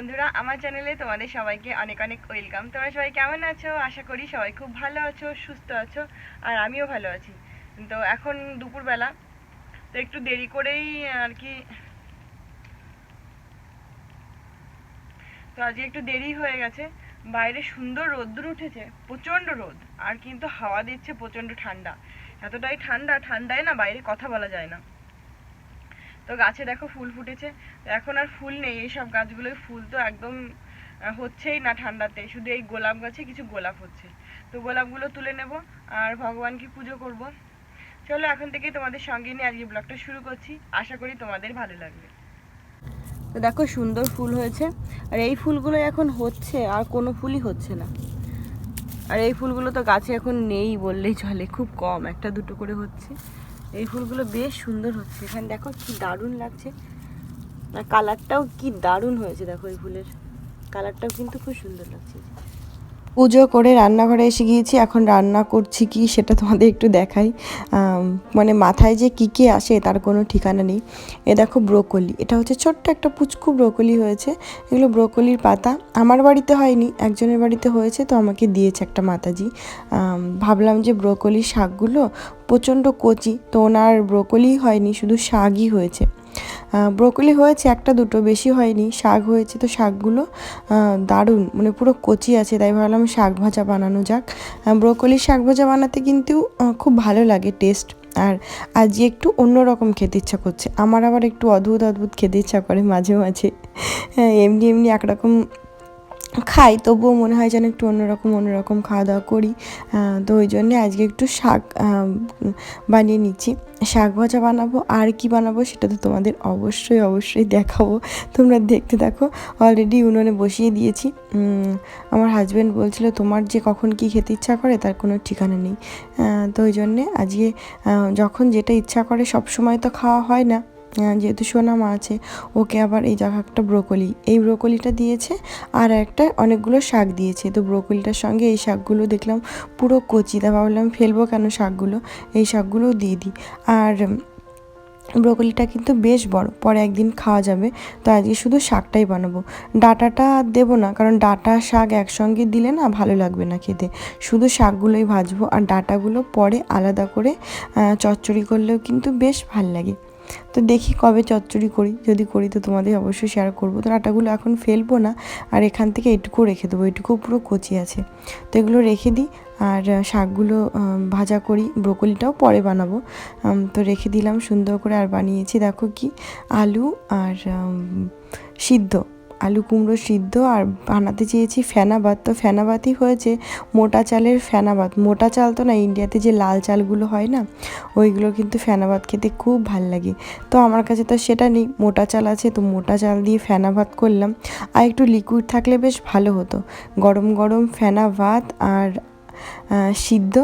বন্ধুরা, আমার চ্যানেলে তোমাদের সবাইকে অনেক অনেক ওয়েলকাম। তোমরা সবাই কেমন আছো? আশা করি সবাই খুব ভালো আছো, সুস্থ আছো, আর আমিও ভালো আছি। তো এখন দুপুরবেলা, তো একটু দেরি করেই আর কি, তো আজকে একটু দেরি হয়ে গেছে। বাইরে সুন্দর রোদ্দুর উঠেছে, প্রচণ্ড রোদ, আর কিন্তু হাওয়া দিচ্ছে প্রচণ্ড ঠান্ডা। এতটাই ঠান্ডা, ঠান্ডায় না বাইরে কথা বলা যায় না। তো গাছে দেখো ফুল ফুটেছে। এখন আর ফুল নেই, এইসব গাছগুলোয় ফুল তো একদম হচ্ছেই না ঠান্ডাতে। শুধু এই গোলাপ গাছে কিছু গোলাপ হচ্ছে। তো গোলাপগুলো তুলে নেব আর ভগবানকে পুজো করব। চলো এখন থেকে তোমাদের সঙ্গে নিয়ে আজকে ব্লগটা শুরু করছি। আশা করি তোমাদের ভালো লাগবে। তো দেখো সুন্দর ফুল হয়েছে। আর এই ফুলগুলো এখন হচ্ছে, আর কোনো ফুলই হচ্ছে না। আর এই ফুলগুলো তো গাছে এখন নেই বললেই চলে, খুব কম, একটা দুটো করে হচ্ছে। এই ফুলগুলো বেশ সুন্দর হচ্ছে। এখানে দেখো কি দারুণ লাগছে। আর কালারটাও কি দারুণ হয়েছে দেখো এই ফুলের। কালারটাও কিন্তু খুব সুন্দর লাগছে। পুজো করে রান্নাঘরে এসে গিয়েছি, এখন রান্না করছি কি সেটা তোমাদের একটু দেখাই। মানে মাথায় যে কী কী আসে তার কোনো ঠিকানা নেই। এ দেখো ব্রোকলি, এটা হচ্ছে ছোট্ট একটা পুচকু ব্রোকলি হয়েছে। এগুলো ব্রোকলির পাতা, আমার বাড়িতে হয়নি, একজনের বাড়িতে হয়েছে তো আমাকে দিয়েছে একটা মাতাজি। ভাবলাম যে ব্রোকলির শাকগুলো প্রচণ্ড কচি, তো ওনার ব্রোকলি হয়নি, শুধু শাকই হয়েছে। ব্রোকলি হয়েছে একটা দুটো বেশি হয়নি। শাক হয়েছে তো শাকগুলো দারুণ মানে পুরো কচি আছে তাই ভাবলাম শাক ভাজা বানানো যাক। ব্রোকলির শাক ভাজা বানাতে কিন্তু খুব ভালো লাগে টেস্ট আর আজকে একটু অন্যরকম খেতে ইচ্ছা করছে। আমার আবার একটু অদ্ভুত অদ্ভুত খেতে ইচ্ছা করে মাঝে মাঝে। হ্যাঁ, এমনি এমনি একরকম খাই, তবুও মনে হয় যেন একটু অন্যরকম অন্যরকম খাওয়া দাওয়া করি। তো ওই জন্যে আজকে একটু শাক বানিয়ে নিচ্ছি। শাক ভাজা বানাবো, আর কি বানাবো সেটা তো তোমাদের অবশ্যই অবশ্যই দেখাবো। তোমরা দেখতে দেখো অলরেডি উনুনে বসিয়ে দিয়েছি। আমার হাজব্যান্ড বলছিল, তোমার যে কখন কি খেতে ইচ্ছা করে, তার কোনো ঠিকানা নেই। তো ওই জন্যে আজকে যখন যেটা ইচ্ছা করে সব সময় তো খাওয়া হয় না। যেহেতু সোনা মা আছে, ওকে আবার এই জায়গা একটা ব্রোকলি। এই ব্রোকলিটা দিয়েছে আর একটা অনেকগুলো শাক দিয়েছে। তো ব্রোকলিটার সঙ্গে এই শাকগুলো দেখলাম পুরো কচি। তা ভাবলাম ফেলব কেন শাকগুলো? এই শাকগুলোও দিয়ে দিই। আর ব্রোকলিটা কিন্তু বেশ বড়, পরে একদিন খাওয়া যাবে। তো আজকে শুধু শাকটাই বানাবো। ডাটাটা দেবো না, কারণ ডাটা শাক একসঙ্গে দিলে না ভালো লাগবে না খেতে। শুধু শাকগুলোই ভাজবো আর ডাটাগুলো পরে আলাদা করে চচ্চড়ি করলেও কিন্তু বেশ ভালো লাগে। তো দেখি কবে চচ্চড়ি করি। যদি করি তো তোমাদের অবশ্যই শেয়ার করব। তো আটাগুলো এখন ফেলব না, আর এখান থেকে এটুকু রেখে দেবো। এটুকু পুরো কচি আছে। তো এগুলো রেখে দিই, আর শাকগুলো ভাজা করি, ব্রোকলিটাও পরে বানাবো। তো রেখে দিলাম সুন্দর করে, আর বানিয়েছি দেখো কি, আলু আর সিদ্ধ। আলু কুমড়ো সিদ্ধ আর বানাতে চেয়েছি ফেনাবাত তো ফেনাবাতই হয়েছে মোটা চালের ফেনাবাত মোটা চাল তো না ইন্ডিয়াতে যে লাল চালগুলো হয় না ওইগুলো কিন্তু ফেনাবাত খেতে খুব ভালো লাগে। তো আমার কাছে তো সেটা নেই মোটা চাল আছে তো মোটা চাল দিয়ে ফেনা ভাত করলাম। আর একটু লিকুইড থাকলে বেশ ভালো হতো। গরম গরম ফেনা ভাত আর সিদ্ধ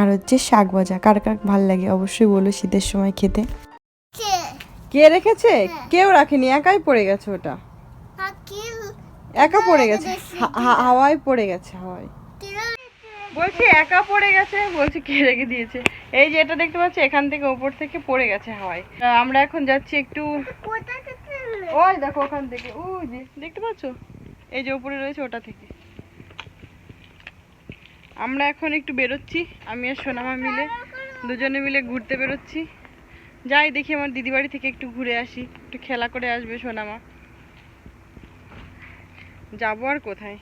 আর হচ্ছে শাক ভাজা। কার কার ভালো লাগে অবশ্যই বলো শীতের সময় খেতে। কে? রেখেছে? কেউ রাখেনি একাই পড়ে গেছে ওটা। একা পড়ে গেছে। হাওয়ায় পড়ে গেছে হাওয়ায়। বলছি একা পড়ে গেছে? বলছি কে রেখে দিয়েছে? এই যে এটা দেখতে পাচ্ছি এখান থেকে ওপর থেকে পড়ে গেছে হাওয়ায়। আমরা এখন যাচ্ছি একটু ওই দেখো ওখান থেকে। ওই যে দেখতে পাচ্ছো? এই যে উপরে রয়েছে ওটা থেকে। আমরা এখন একটু বেরোচ্ছি আমি আর সোনামা মিলে। দুজনে মিলে ঘুরতে বেরোচ্ছি। যাই দেখি আমার দিদি বাড়ি থেকে একটু ঘুরে আসি। একটু খেলা করে আসবে সোনামা। যাব আর কোথায়?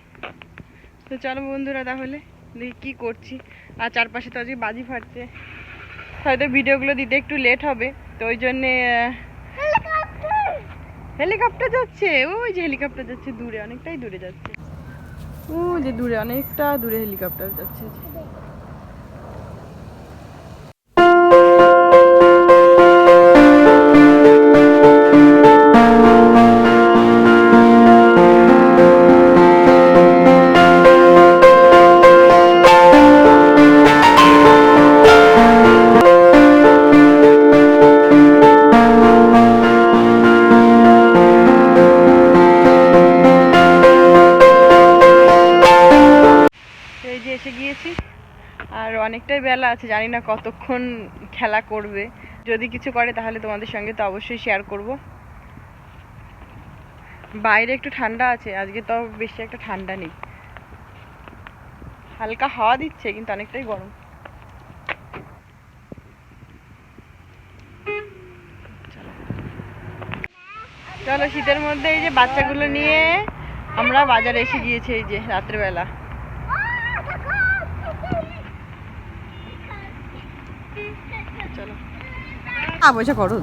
তো চলো বন্ধুরা তাহলে, দেখি কী করছি। আর চারপাশে তো আজকে বাজি ফাটছে। হয়তো ভিডিওগুলো দিতে একটু লেট হবে। তো ওই জন্যে হেলিকপ্টার যাচ্ছে। ওই যে হেলিকপ্টার যাচ্ছে দূরে, অনেকটাই দূরে যাচ্ছে। ও যে দূরে, অনেকটা দূরে হেলিকপ্টার যাচ্ছে। এসে গিয়েছি। আর অনেকটাই বেলা আছে, জানি না কতক্ষণ খেলা করবে। যদি কিছু করে তাহলে তোমাদের সঙ্গে তো অবশ্যই শেয়ার করব। বাইরে একটু ঠান্ডা আছে, আজকে তো বেশি একটা ঠান্ডা নেই। হালকা হাওয়া দিচ্ছে, কিন্তু অনেকটাই গরম। চলো। শীতের মধ্যে এই যে বাচ্চাগুলো নিয়ে আমরা বাজারে এসে গিয়েছি, এই যে রাত্রেবেলা চলো বসে করো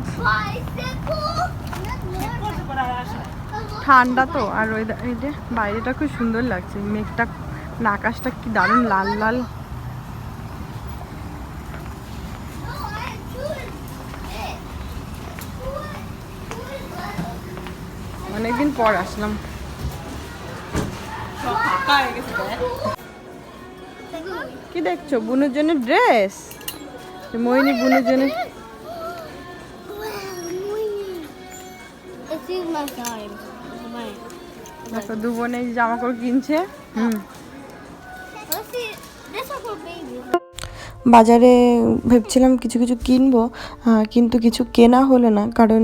ঠান্ডা তো, আর ওই যে বাইরেটা খুব সুন্দর লাগছে। মেঘটা, আকাশটা কি দারুণ লাল লাল। অনেকদিন পর আসলাম। কি দেখছ? বুনুর জন্য ড্রেস মোহিনী বুনুর জন্য দেখো দু বোনে জামা কাপড় কিনছে হুম। বাজারে ভেবছিলাম কিছু কিছু কিনবো কিন্তু কিছু কেনা হলো না। কারণ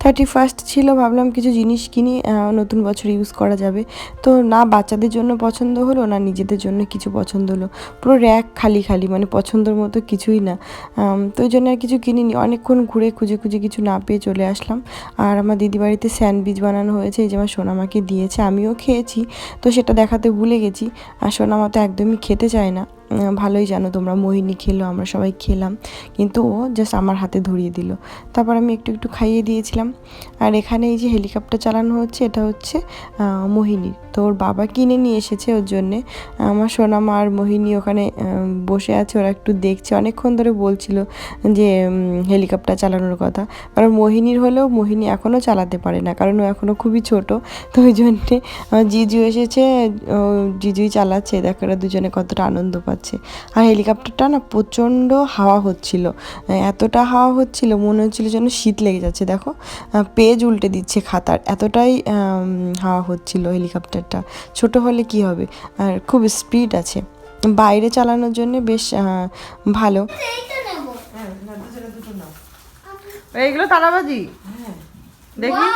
থার্টি ফার্স্ট ছিল, ভাবলাম কিছু জিনিস কিনি নতুন বছর ইউজ করা যাবে। তো না বাচ্চাদের জন্য পছন্দ হলো, না নিজেদের জন্য কিছু পছন্দ হলো। পুরো র্যাক খালি খালি মানে পছন্দের মতো কিছুই না। তো ওই জন্য আর কিছু কিনিনি। অনেকক্ষণ ঘুরে খুঁজে খুঁজে কিছু না পেয়ে চলে আসলাম। আর আমার দিদি বাড়িতে স্যান্ডউইচ বানানো হয়েছে, এই যে আমার সোনামাকে দিয়েছে, আমিও খেয়েছি। তো সেটা দেখাতে ভুলে গেছি। আর সোনামা তো একদমই খেতে চায় না। ভালোই জানো তোমরা মোহিনী খেলো আমরা সবাই খেলাম। কিন্তু ও জাস্ট আমার হাতে ধরিয়ে দিল। তারপর আমি একটু একটু খাইয়ে দিয়েছিলাম। আর এখানে এই যে হেলিকপ্টার চালানো হচ্ছে এটা হচ্ছে আহ, মোহিনী তো ওর বাবা কিনে নিয়ে এসেছে ওর জন্যে। আমার সোনামা আর মোহিনী ওখানে বসে আছে ওরা একটু দেখছে। অনেকক্ষণ ধরে বলছিল যে হেলিকপ্টার চালানোর কথা। কারণ মোহিনীর হলেও মোহিনী এখনও চালাতে পারে না কারণ ও এখনও খুবই ছোট। তো ওই জন্যে জিজু এসেছে জিজুই চালাচ্ছে। দেখো এরা দুজনে কতটা আনন্দ পাচ্ছে। আর হেলিকপ্টারটা না প্রচণ্ড হাওয়া হচ্ছিল। এতটা হাওয়া হচ্ছিল, মনে হচ্ছিল যেন শীত লেগে যাচ্ছে। দেখো পেজ উল্টে দিচ্ছে খাতার। এতটাই হাওয়া হচ্ছিল হেলিকপ্টারটা। ছোট হলে কি হবে? আর খুব স্পিড আছে। বাইরে চালানোর জন্য বেশ ভালো। এইগুলো তারাবাজি দেখি।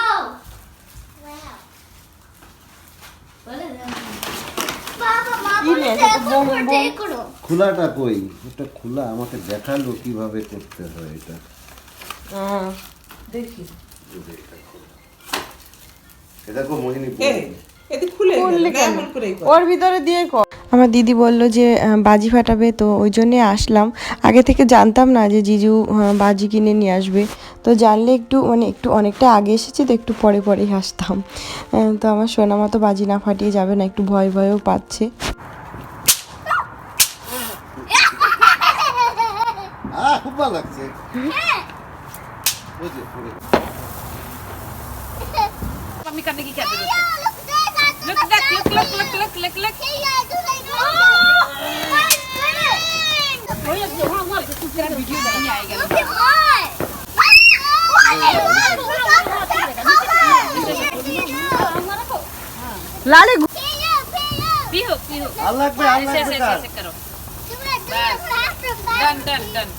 খোলাটা কই? এটা খোলা আমাকে দেখাল কীভাবে করতে হয় এটা। দেখি। কো মোহিনী। ওর ভিতরে দিয়ে কর। আমার দিদি বলল যে বাজি ফাটাবে তো ওই জন্যে আসলাম। আগে থেকে জানতাম না যে জিজু বাজি কিনে নিয়ে আসবে। তো জানলে একটু মানে একটু অনেকটা আগে এসেছি তো একটু পরে পরেই আসতাম। তো আমার সোনামা তো বাজি না ফাটিয়ে যাবে না একটু ভয় ভয়ও পাচ্ছে। there, that's Look, the look, best look, look, thing. look, look, look, look. Hey, yeah, do they know? My goodness. है वहाँ वहाँ तेरा वीडियो नहीं आएगा Look at mine. লালে पीहो पीहो আর লাগবে আর ऐसे লাগবে ऐसे কার? ऐसे करो डन डन डन डन अभी कहाँ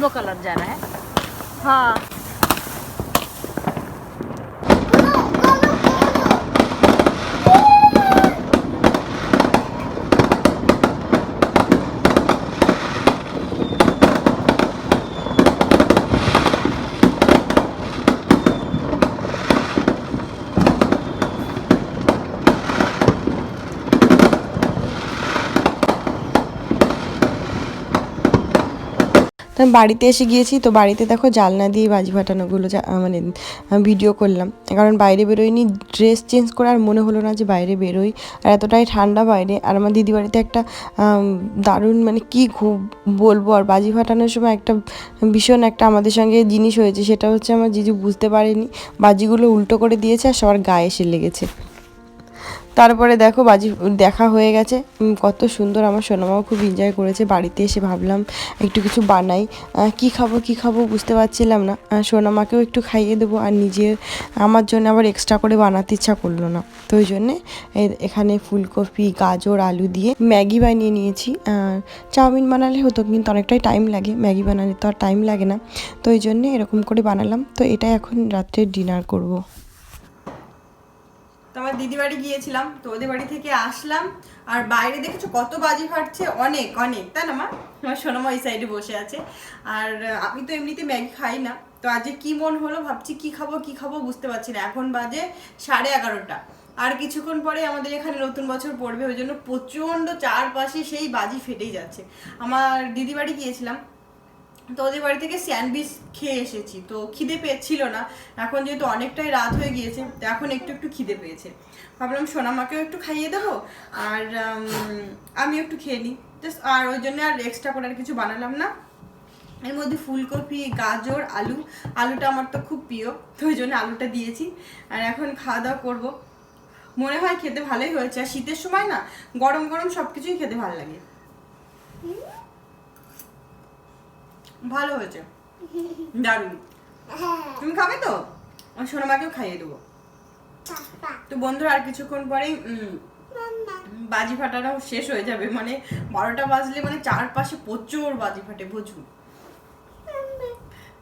rainbow colour जा रहा है। हाँ। বাড়িতে এসে গিয়েছি, তো বাড়িতে দেখো জালনা দিয়ে বাজি ফাটানোগুলো মানে ভিডিও করলাম। কারণ বাইরে বেরোয়নি ড্রেস চেঞ্জ করে আর মনে হলো না যে বাইরে বেরোই। আর এতটাই ঠান্ডা বাইরে। আর আমার দিদি বাড়িতে একটা দারুণ মানে কি খুব বলব, আর বাজি ফাটানোর সময় একটা ভীষণ একটা আমাদের সঙ্গে জিনিস হয়েছে, সেটা হচ্ছে আমার জিজু বুঝতে পারেনি। বাজিগুলো উল্টো করে দিয়েছে আর সবার গায়ে এসে লেগেছে। তারপরে দেখো বাজি দেখা হয়ে গেছে। কত সুন্দর আমার সোনামাও খুব এনজয় করেছে। বাড়িতে এসে ভাবলাম একটু কিছু বানাই। কি খাব কি খাব বুঝতে পারছিলাম না। সোনামাকেও একটু খাইয়ে দেবো আর নিজে আমার জন্য আবার এক্সট্রা করে বানাতে ইচ্ছা করল না। তো ওই জন্যে এখানে ফুলকপি, গাজর, আলু দিয়ে ম্যাগি বানিয়ে নিয়েছি। চাউমিন বানালে হতো, কিন্তু অনেকটাই টাইম লাগে। ম্যাগি বানালে তো আর টাইম লাগে না। তো ওই জন্যে এরকম করে বানালাম। তো এটা এখন রাত্রে ডিনার করব। আমার দিদি বাড়ি গিয়েছিলাম, তো ওদের বাড়ি থেকে আসলাম। আর বাইরে দেখেছ কত বাজি ফাটছে? অনেক অনেক। তাই না, মা? আমার সোনামা ওই সাইডে বসে আছে। আর আমি তো এমনিতে ম্যাগি খাই না। তো আজকে কি মন হলো, ভাবছি কি খাব কি খাব বুঝতে পারছি না। এখন বাজে সাড়ে এগারোটা। আর কিছুক্ষণ পরে আমাদের এখানে নতুন বছর পড়বে, ওই জন্য প্রচণ্ড চারপাশে সেই বাজি ফেটেই যাচ্ছে। আমার দিদি বাড়ি গিয়েছিলাম। তো ওদের বাড়ি থেকে স্যান্ডউইচ খেয়ে এসেছি। তো খিদে পেয়েছিল না। এখন যেহেতু অনেকটাই রাত হয়ে গিয়েছে, তো এখন একটু একটু খিদে পেয়েছে। ভাবলাম সোনামাকেও একটু খাইয়ে দেবো আর আমি একটু খেয়ে নিই। জাস্ট আর ওই জন্য আর এক্সট্রা করে আর কিছু বানালাম না। এর মধ্যে ফুলকপি, গাজর, আলু। আলুটা আমার তো খুব প্রিয়, তো ওই জন্য আলুটা দিয়েছি। আর এখন খাওয়া দাওয়া করব। মনে হয় খেতে ভালোই হয়েছে। আর শীতের সময় না, গরম গরম সব কিছুই খেতে ভালো লাগে। ভালো হয়েছে। দারুণ। তুমি খাবে তো? সোনামাকেও খাইয়ে দেবো। তো বন্ধুরা, আর কিছুক্ষণ পরেই বাজি ফাটানো শেষ হয়ে যাবে। মানে বারোটা বাজলে মানে চারপাশে প্রচুর বাজি ফাটে প্রচুর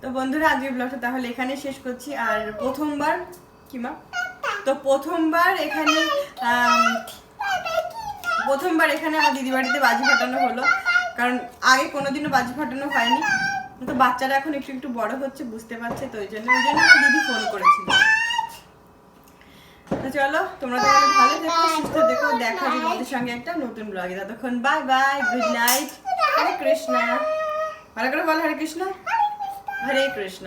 তো বন্ধুরা, আজকের ব্লগটা তাহলে এখানে শেষ করছি। আর প্রথমবার, কি মা? তো প্রথমবার এখানে প্রথমবার এখানে আমার দিদি বাড়িতে বাজি ফাটানো হলো। কারণ আগে কোনোদিনও বাজি ফাটানো হয়নি। তো বাচ্চারা এখন একটু একটু বড় হচ্ছে, বুঝতে পারছে তো, ওই জন্য ওই জন্য দিদি ফোন করেছিল। তো চলো, তোমরা তাহলে ভালো দেখো সুস্থ দেখো দেখা হবে তোমাদের সঙ্গে একটা নতুন ব্লগে ততক্ষণ bye bye good night Hare Krishna ভালো করে বল হরে কৃষ্ণ হরে কৃষ্ণ